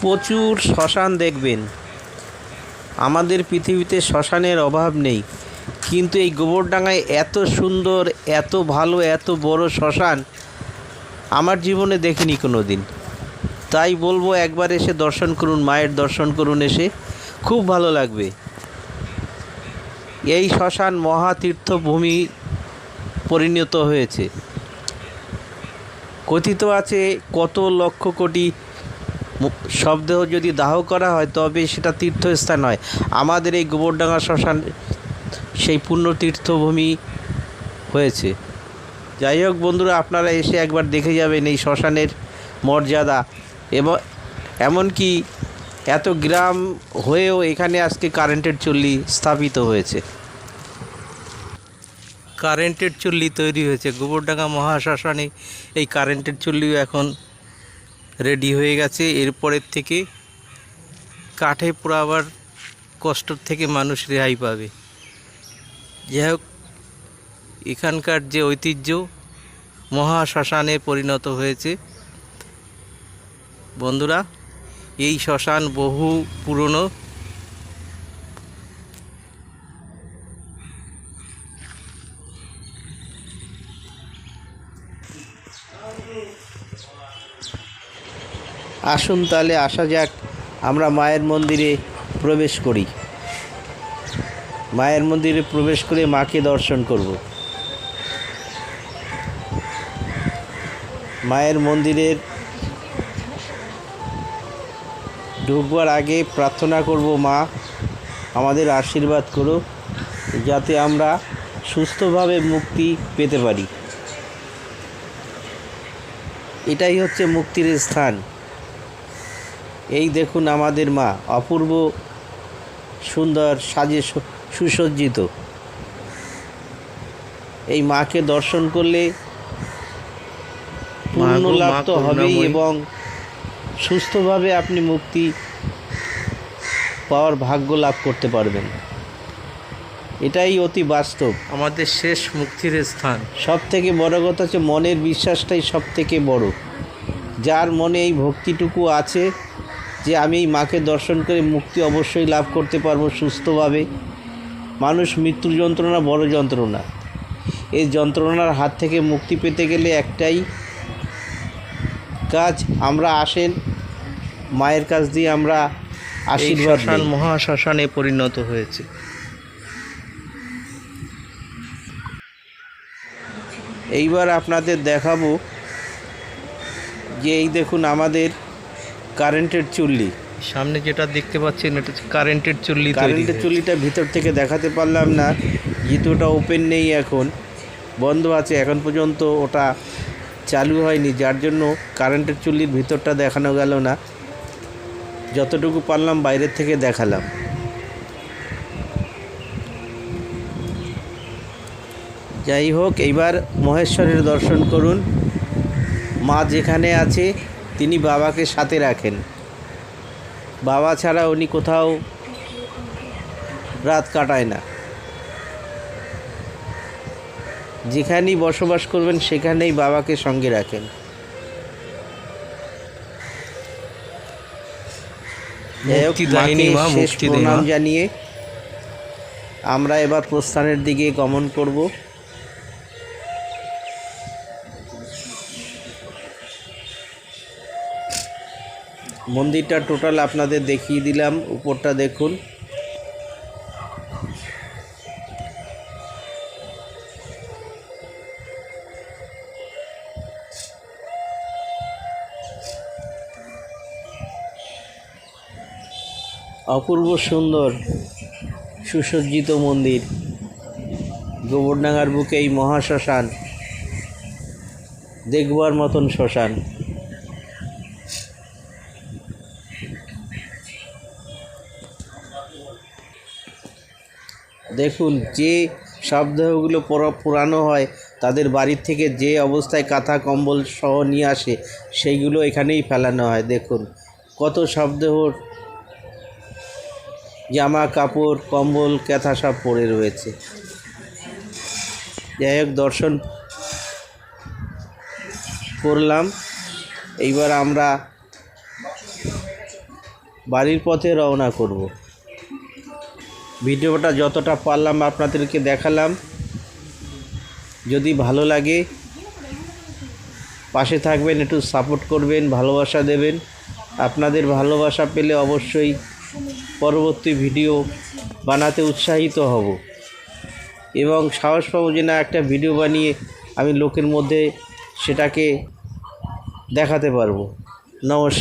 প্রচুর শ্মশান দেখবেন। আমাদের পৃথিবীতে শ্মশানের অভাব নেই। কিন্তু এই গোবরডাঙ্গায় এত সুন্দর, এত ভালো, এত বড় শ্মশান আমার জীবনে দেখিনি কোনো দিন তাই বলব একবার এসে দর্শন করুন, মায়ের দর্শন করুন এসে। খুব ভালো লাগবে। এই শ্মশান মহাতীর্থভূমি পরিণত হয়েছে। কথিত আছে কত লক্ষ কোটি শবদেহ যদি দাহ করা হয়, তবে সেটা তীর্থস্থান হয় আমাদের এই গোবরডাঙ্গা শ্মশান, সেই পুণ্য তীর্থভূমি হয়েছে। যাই হোক বন্ধুরা, আপনারা এসে একবার দেখে যাবেন এই শ্মশানের মর্যাদা। এবং এমনকি এত গ্রাম হয়েও এখানে আজকে কারেন্টের চুল্লি স্থাপিত হয়েছে। কারেন্টের চুল্লি তৈরি হয়েছে। গোবরডাঙ্গা মহাশ্মশানে এই কারেন্টের চুল্লিও এখন রেডি হয়ে গেছে। এরপরের থেকে কাঠে পোড়াবার কষ্টর থেকে মানুষ রেহাই পাবে। যাই হোক, এখানকার যে ঐতিহ্য মহাশ্মশানে পরিণত হয়েছে। বন্ধুরা, এই শ্মশান বহু পুরনো। আসুন তাহলে, আসা যাক। আমরা মায়ের মন্দিরে প্রবেশ করি। মায়ের মন্দিরে প্রবেশ করে মাকে দর্শন করব। মায়ের মন্দিরের ঢুকবার আগে প্রার্থনা করব, মা, আমাদের আশীর্বাদ করো, যাতে আমরা সুস্থভাবে মুক্তি পেতে পারি। এটাই হচ্ছে মুক্তির স্থান। এই দেখুন আমাদের মা অপূর্ব সুন্দর সাজে সুসজ্জিত। এই মাকে দর্শন করলে পূর্ণ গো, লাভ তো হবেই এবং সুস্থভাবে আপনি মুক্তি পাওয়ার ভাগ্য লাভ করতে পারবেন। এটাই অতি বাস্তব। আমাদের শেষ মুক্তির স্থান। সব থেকে বড় কথা হচ্ছে মনের বিশ্বাসটাই সব থেকে বড়। যার মনে এই ভক্তিটুকু আছে যে আমি এই মাকে দর্শন করে মুক্তি অবশ্যই লাভ করতে পারব সুস্থভাবে। মানুষ মৃত্যু যন্ত্রণা বড় যন্ত্রণা। এই যন্ত্রণার হাত থেকে মুক্তি পেতে গেলে একটাই কাজ আমরা আসেন মায়ের কাছ দিয়ে আমরা আশীর্বাদ শ্মশান মহাশ্মশানে পরিণত হয়েছে। এইবার আপনাদের দেখাবো যে এই দেখুন আমাদের কারেন্টের চুল্লি। সামনে যেটা দেখতে পাচ্ছেন এটা হচ্ছে কারেন্টের চুল্লি কারেন্টের চুল্লিটা ভিতর থেকে দেখাতে পারলাম না। ওটা ওপেন নেই এখন। বন্ধ আছে এখন পর্যন্ত ওটা চালু হয়নি। যার জন্য কারেন্টের চুল্লির ভিতরটা দেখানো গেল না। যতটুকু পারলাম বাইরের থেকে দেখালাম। যাই হোক এইবার মহেশ্বরের দর্শন করুন। মা যেখানে আছে তিনি বাবাকে সাথে রাখেন। বাবা ছাড়া উনি কোথাও রাত কাটায় না। যেখানেই বসবাস করবেন সেখানেই বাবাকে সঙ্গে রাখেন। শেষ প্রণাম জানিয়ে আমরা এবার প্রস্থানের দিকে গমন করব। মন্দিরটা টোটাল আপনাদের দেখিয়ে দিলাম, উপরটা দেখুন। অপূর্ব সুন্দর, সুসজ্জিত মন্দির। গোবরডাঙ্গার বুকে এই মহাশ্মশান, দেখবার মতন শ্মশান। দেখুন যে শবদেহগুলো পুরানো হয়, তাদের বাড়ির থেকে যে অবস্থায় কাঁথা কম্বল সহ নিয়ে আসে, সেইগুলো এখানেই ফেলানো হয়। দেখুন কত শবদেহর জামা, কাপড়, কম্বল ক্যাথা সব পড়ে রয়েছে। যাই হোক, দর্শন করলাম। এইবার আমরা বাড়ির পথে রওনা করব। ভিডিওটা যতটা পারলাম আপনাদেরকে দেখালাম। যদি ভালো লাগে, পাশে থাকবেন, একটু সাপোর্ট করবেন, ভালোবাসা দেবেন। আপনাদের ভালোবাসা পেলে অবশ্যই পরবর্তী ভিডিও বানাতে উৎসাহিত হব। এবং সাহস পাবো যে না, একটা ভিডিও বানিয়ে আমি লোকের মধ্যে সেটাকে দেখাতে পারব। নমস্কার।